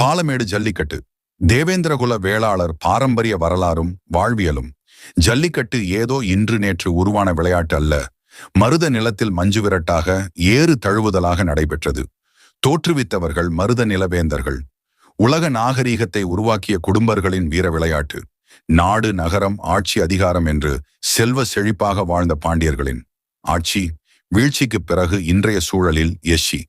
பாலமேடு ஜல்லிக்கட்டு. தேவேந்திரகுல வேளாளர் பாரம்பரிய வரலாறும் வாழ்வியலும். ஜல்லிக்கட்டு ஏதோ இன்று நேற்று உருவான விளையாட்டு அல்ல. மருத நிலத்தில் மஞ்சு விரட்டாக ஏறு தழுவுதலாக நடைபெற்றது. தோற்றுவித்தவர்கள் மருத நிலவேந்தர்கள். உலக நாகரீகத்தை உருவாக்கிய குடும்பர்களின் வீர விளையாட்டு. நாடு நகரம் ஆட்சி அதிகாரம் என்று செல்வ செழிப்பாக வாழ்ந்த பாண்டியர்களின் ஆட்சி. வீழ்ச்சிக்கு பிறகு இன்றைய சூழலில் எஸ்சி.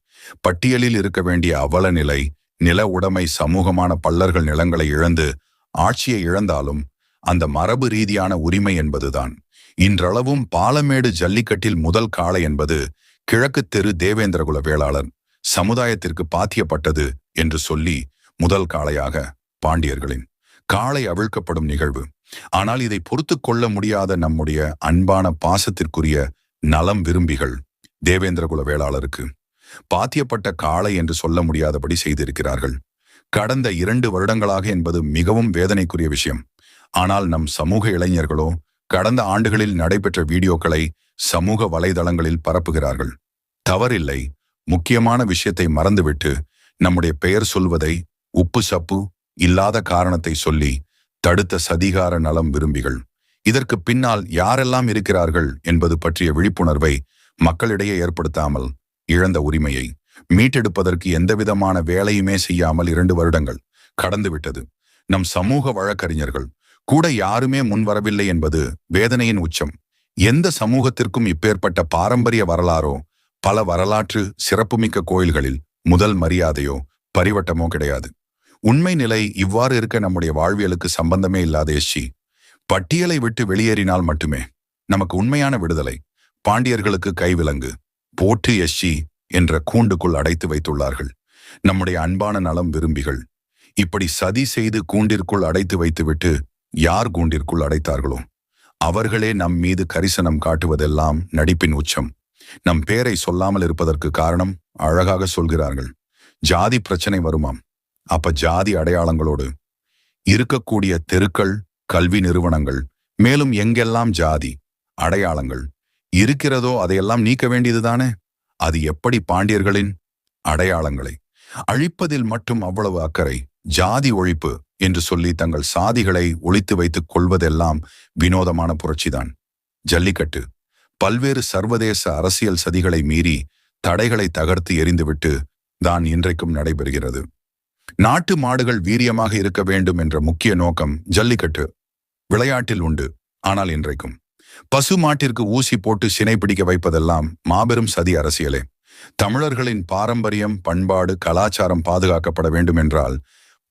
பட்டியலில் இருக்க வேண்டிய அவல நிலை நில உடைமை சமூகமான பல்லர்கள் நிலங்களை இழந்து ஆட்சியை இழந்தாலும் அந்த மரபு ரீதியான உரிமை என்பதுதான். இன்றளவும் பாலமேடு ஜல்லிக்கட்டில் முதல் காளை என்பது கிழக்கு தெரு தேவேந்திரகுல வேளாளர் சமுதாயத்திற்கு பாத்தியப்பட்டது என்று சொல்லி முதல் காளையாக பாண்டியர்களின் காளை அவிழ்க்கப்படும் நிகழ்வு. ஆனால் இதை பொறுத்து கொள்ள முடியாத நம்முடைய அன்பான பாசத்திற்குரிய நலம் விரும்பிகள் தேவேந்திரகுல வேளாளருக்கு. பாத்தியப்பட்ட காளை என்று சொல்ல முடியாதபடி செய்திருக்கிறார்கள். கடந்த இரண்டு வருடங்களாக என்பது மிகவும் வேதனைக்குரிய விஷயம். ஆனால் நம் சமூக இளைஞர்களோ கடந்த ஆண்டுகளில் நடைபெற்ற வீடியோக்களை சமூக வலைதளங்களில் பரப்புகிறார்கள். தவறில்லை. முக்கியமான விஷயத்தை மறந்துவிட்டு நம்முடைய பெயர் சொல்வதை உப்பு சப்பு இல்லாத காரணத்தை சொல்லி தடுத்த சதிகார நலம் விரும்பிகள். இதற்கு பின்னால் யாரெல்லாம் இருக்கிறார்கள் என்பது பற்றிய விழிப்புணர்வை மக்களிடையே ஏற்படுத்தாமல் இழந்த உரிமையை மீட்டெடுப்பதற்கு எந்தவிதமான வேலையுமே செய்யாமல் இரண்டு வருடங்கள் கடந்துவிட்டது. நம் சமூக வழக்கறிஞர்கள் கூட யாருமே முன்வரவில்லை என்பது வேதனையின் உச்சம். எந்த சமூகத்திற்கும் இப்பேற்பட்ட பாரம்பரிய வரலாறோ பல வரலாற்று சிறப்புமிக்க கோயில்களில் முதல் மரியாதையோ பரிவட்டமோ கிடையாது. உண்மை நிலை இவ்வாறு இருக்க நம்முடைய வாழ்வியலுக்கு சம்பந்தமே இல்லாத எஸ்சி பட்டியலை விட்டு வெளியேறினால் மட்டுமே நமக்கு உண்மையான விடுதலை. பாண்டியர்களுக்கு கைவிலங்கு. போட்டு எஸ்சி என்ற கூண்டுக்குள் அடைத்து வைத்துள்ளார்கள். நம்முடைய அன்பான நலம் விரும்பிகள். இப்படி சதி செய்து கூண்டிற்குள் அடைத்து வைத்துவிட்டு யார் கூண்டிற்குள் அடைத்தார்களோ? அவர்களே நம் மீது கரிசனம் காட்டுவதெல்லாம் நடிப்பின் உச்சம். நம் பேரை சொல்லாமல் இருப்பதற்கு காரணம் அழகாக சொல்கிறார்கள். ஜாதி பிரச்சனை வருமாம். அப்ப ஜாதி அடையாளங்களோடு இருக்கக்கூடிய தெருக்கள் கல்வி நிறுவனங்கள் மேலும் எங்கெல்லாம் ஜாதி அடையாளங்கள் இருக்கிறதோ அதையெல்லாம் நீக்க வேண்டியதுதானே அது எப்படி பாண்டியர்களின் அடையாளங்களை? அழிப்பதில் மட்டும் அவ்வளவு அக்கறை ஜாதி ஒழிப்பு என்று சொல்லி தங்கள் சாதிகளை ஒழித்து வைத்துக் கொள்வதெல்லாம் வினோதமான புரட்சிதான். ஜல்லிக்கட்டு. பல்வேறு சர்வதேச அரசியல் சதிகளை மீறி தடைகளை தகர்த்து எரிந்துவிட்டு தான் இன்றைக்கும் நடைபெறுகிறது. நாட்டு மாடுகள் வீரியமாக இருக்க வேண்டும் என்ற முக்கிய நோக்கம் ஜல்லிக்கட்டு. விளையாட்டில் உண்டு. ஆனால் இன்றைக்கும் பசு மாட்டிற்கு ஊசி போட்டு சினை பிடிக்க வைப்பதெல்லாம் மாபெரும் சதி அரசியலே. தமிழர்களின் பாரம்பரியம் பண்பாடு கலாச்சாரம் பாதுகாக்கப்பட வேண்டும் என்றால்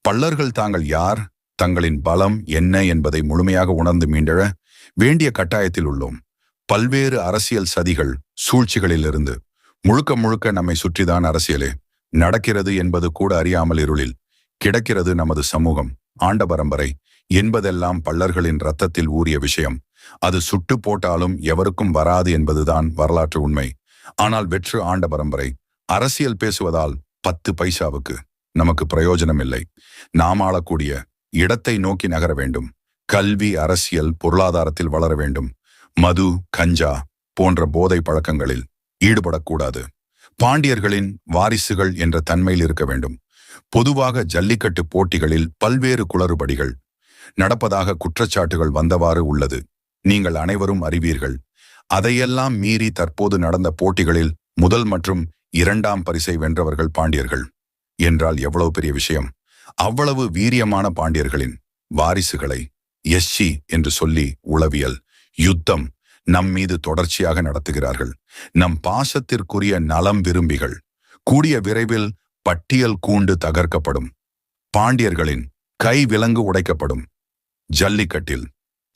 பல்லர்கள் தாங்கள் யார் தங்களின் பலம் என்ன என்பதை முழுமையாக உணர்ந்து மீண்டழ வேண்டிய கட்டாயத்தில் உள்ளோம். பல்வேறு அரசியல் சதிகள் சூழ்ச்சிகளிலிருந்து முழுக்க முழுக்க நம்மை சுற்றிதான் அரசியலே. நடக்கிறது என்பது கூட அறியாமல் இருளில் கிடக்கிறது நமது சமூகம் ஆண்ட பரம்பரை என்பதெல்லாம் பல்லர்களின் ரத்தத்தில் ஊறிய விஷயம். அது சுட்டு போட்டாலும் எவருக்கும் வராது என்பதுதான் வரலாற்று உண்மை. ஆனால் வெற்று ஆண்ட பரம்பரை அரசியல் பேசுவதால் பத்து பைசாவுக்கு நமக்கு பிரயோஜனம் இல்லை நாம் ஆளக்கூடிய இடத்தை நோக்கி நகர வேண்டும். கல்வி அரசியல் பொருளாதாரத்தில் வளர வேண்டும். மது கஞ்சா போன்ற போதை பழக்கங்களில் ஈடுபடக்கூடாது. பாண்டியர்களின் வாரிசுகள் என்ற தன்மையில் இருக்க வேண்டும். பொதுவாக ஜல்லிக்கட்டு போட்டிகளில் பல்வேறு குளறுபடிகள் நடப்பதாக குற்றச்சாட்டுகள் வந்தவாறு உள்ளது. நீங்கள் அனைவரும் அறிவீர்கள். அதையெல்லாம் மீறி தற்போது நடந்த போட்டிகளில் முதல் மற்றும் இரண்டாம் பரிசை வென்றவர்கள் பாண்டியர்கள். என்றால் எவ்வளவு பெரிய விஷயம்? அவ்வளவு வீரியமான பாண்டியர்களின் வாரிசுகளை எஸ்சி என்று சொல்லி உளவியல் யுத்தம் நம் மீது தொடர்ச்சியாக நடத்துகிறார்கள். நம் பாசத்திற்குரிய நலம் விரும்பிகள் கூடிய விரைவில் பட்டியல் கூண்டு தகர்க்கப்படும். பாண்டியர்களின் கை விலங்கு உடைக்கப்படும். ஜல்லிக்கட்டில்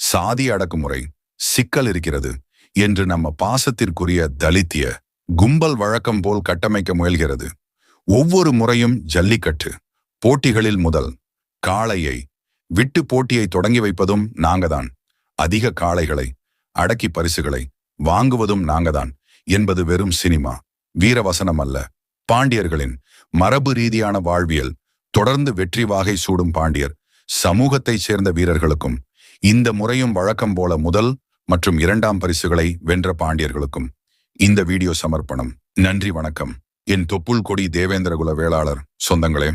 சாதி அடக்குமுறை சிக்கல் இருக்கிறது என்று நம்ம பாசத்திற்குரிய தலித்திய கும்பல் வழக்கம் போல் கட்டமைக்க முயல்கிறது. ஒவ்வொரு முறையும் ஜல்லிக்கட்டு போட்டிகளில் முதல் காளையை விட்டு போட்டியை தொடங்கி வைப்பதும் நாங்கதான். அதிக காளைகளை அடக்கி பரிசுகளை வாங்குவதும் நாங்கதான் என்பது வெறும் சினிமா வீரவசனம் அல்ல. பாண்டியர்களின் மரபு ரீதியான வாழ்வியல் தொடர்ந்து வெற்றி வாகை சூடும் பாண்டியர் சமூகத்தைச் சேர்ந்த வீரர்களுக்கும் இந்த முறையும் வழக்கம் போல முதல் மற்றும் இரண்டாம் பரிசுகளை வென்ற பாண்டியர்களுக்கும் இந்த வீடியோ சமர்ப்பணம். நன்றி வணக்கம். என் தொப்புள் கொடி தேவேந்திரகுல வேளாளர் சொந்தங்களே.